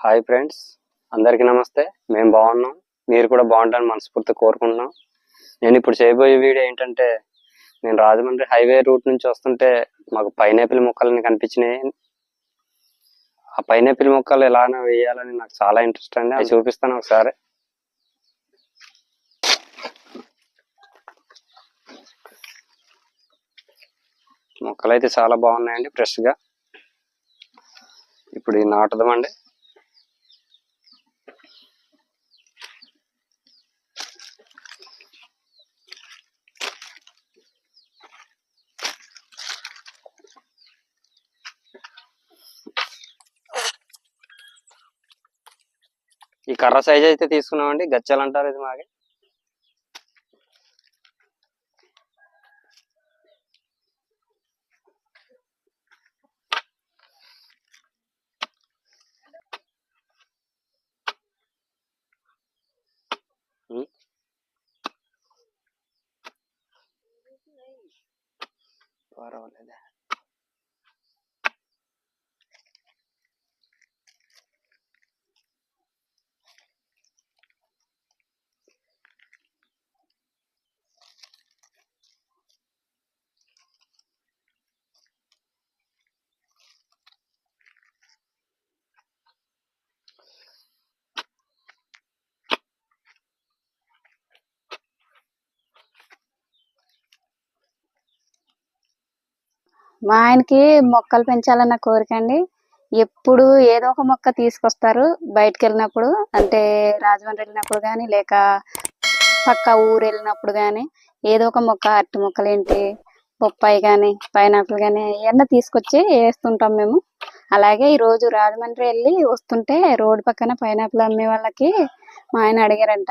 Hi friends అందరికీ నమస్తే. మేము బాగున్నాం. మీరు కూడా బాగుంటారని మనస్ఫూర్తి కోరుకుంటున్నాం. నేను ఇప్పుడు చేయబోయే వీడియో ఏంటంటే నేను రాజమండ్రి హైవే రూట్ నుంచి వస్తుంటే మాకు పైనాపిల్ మొక్కలని కనిపించినాయి. ఆ పైనాపిల్ మొక్కలు ఎలానో వేయాలని నాకు చాలా ఇంట్రెస్ట్ అండి. అది చూపిస్తాను ఒకసారి. మొక్కలు అయితే చాలా బాగున్నాయండి ఫ్రెష్గా ఇప్పుడు ఈ నాటుదామండి. ఈ కర్ర సైజ్ అయితే తీసుకున్నామండి. గచ్చాలు అంటారు ఇది మాకి పర్వాలేదా. మా ఆయనకి మొక్కలు పెంచాలన్న కోరిక అండి. ఎప్పుడు ఏదో ఒక మొక్క తీసుకొస్తారు బయటకు వెళ్ళినప్పుడు అంటే రాజమండ్రి వెళ్ళినప్పుడు కానీ లేక పక్క ఊరు వెళ్ళినప్పుడు కానీ ఏదో ఒక మొక్క అరటి మొక్కలు ఏంటి బొప్పాయి కానీ పైనాపిల్ కానీ ఏమన్నా తీసుకొచ్చి వేస్తుంటాం మేము. అలాగే ఈరోజు రాజమండ్రి వెళ్ళి వస్తుంటే రోడ్డు పక్కన పైనాపిల్ అమ్మే వాళ్ళకి మా ఆయన అడిగారంట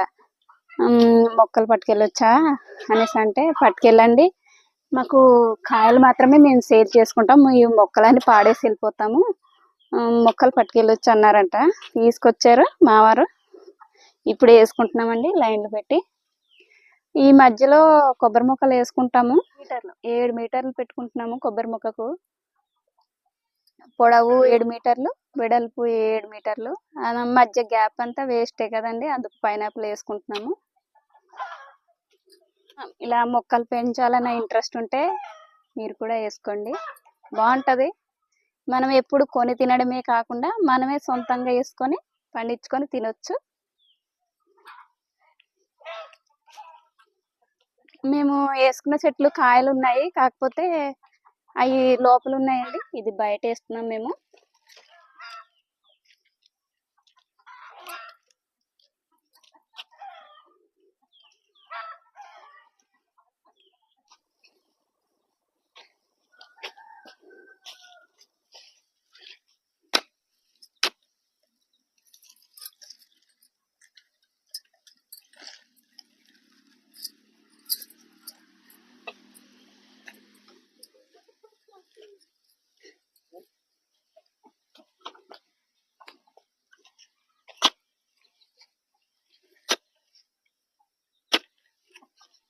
మొక్కలు పట్టుకెళ్ళొచ్చా? అనేసి అంటే పట్టుకెళ్ళండి మాకు కాయలు మాత్రమే మేము సేల్ చేసుకుంటాం. ఈ మొక్కలన్నీ పాడేసి వెళ్ళిపోతాము. మొక్కలు పట్టుకెళ్ళొచ్చు అన్నారంట. తీసుకొచ్చారు మావారు. ఇప్పుడు వేసుకుంటున్నామండి లైన్లు పెట్టి. ఈ మధ్యలో కొబ్బరి మొక్కలు వేసుకుంటాము. మీటర్లు. ఏడు మీటర్లు పెట్టుకుంటున్నాము కొబ్బరి మొక్కకు. పొడవు ఏడు మీటర్లు వెడల్పు ఏడు మీటర్లు. మధ్య గ్యాప్ అంతా వేస్టే కదండి. అందుకు పైనాపిల్ వేసుకుంటున్నాము. ఇలా మొక్కలు పెంచాలనే ఇంట్రెస్ట్ ఉంటే మీరు కూడా వేసుకోండి. బాగుంటుంది. మనం ఎప్పుడు కొని తినడమే కాకుండా మనమే సొంతంగా వేసుకొని పండించుకొని తినొచ్చు. మేము వేసుకున్న చెట్లు కాయలు ఉన్నాయి కాకపోతే అవి లోపల ఉన్నాయండి ఇది బయట వేస్తున్నాం మేము.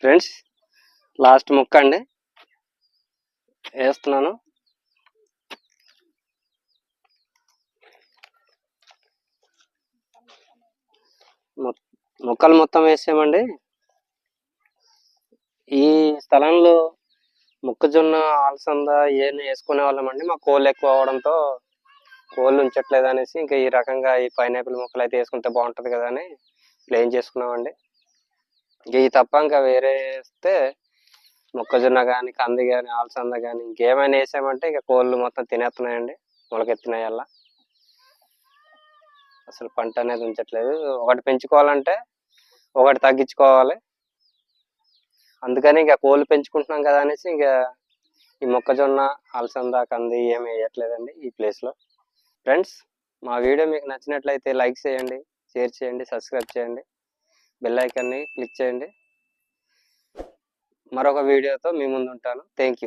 ఫ్రెండ్స్ లాస్ట్ ముక్క అండి. వేస్తున్నాను. ముక్కలు మొక్కలు మొత్తం వేసామండి. ఈ స్థలంలో మొక్కజొన్న అలసంద ఏమి వేసుకునే వాళ్ళమండి మా కోళ్ళు ఎక్కువ అవడంతో కోళ్ళు ఉంచట్లేదు అనేసి ఇంకా ఈ రకంగా ఈ పైనాపిల్ మొక్కలు అయితే వేసుకుంటే బాగుంటుంది కదా అని ప్లేన్ చేసుకున్నామండి. ఇవి తప్ప ఇంకా వేరే వేస్తే మొక్కజొన్న కానీ కంది కానీ అలసంద కానీ ఇంకేమైనా వేసామంటే ఇక కోళ్ళు మొత్తం తినేస్తున్నాయండి. మొలకెత్తినాయల్లా. అసలు పంట అనేది ఉంచట్లేదు. ఒకటి పెంచుకోవాలంటే ఒకటి తగ్గించుకోవాలి. అందుకని ఇక కోళ్ళు పెంచుకుంటున్నాం కదా అనేసి ఇంకా ఈ మొక్కజొన్న అలసంద కంది ఏమి వేయట్లేదండి ఈ ప్లేస్లో. ఫ్రెండ్స్ మా వీడియో మీకు నచ్చినట్లయితే లైక్ చేయండి షేర్ చేయండి సబ్స్క్రైబ్ చేయండి. బెల్ ఐకాన్ని క్లిక్ చేయండి. మరొక వీడియోతో మీ ముందు ఉంటాను థ్యాంక్ యూ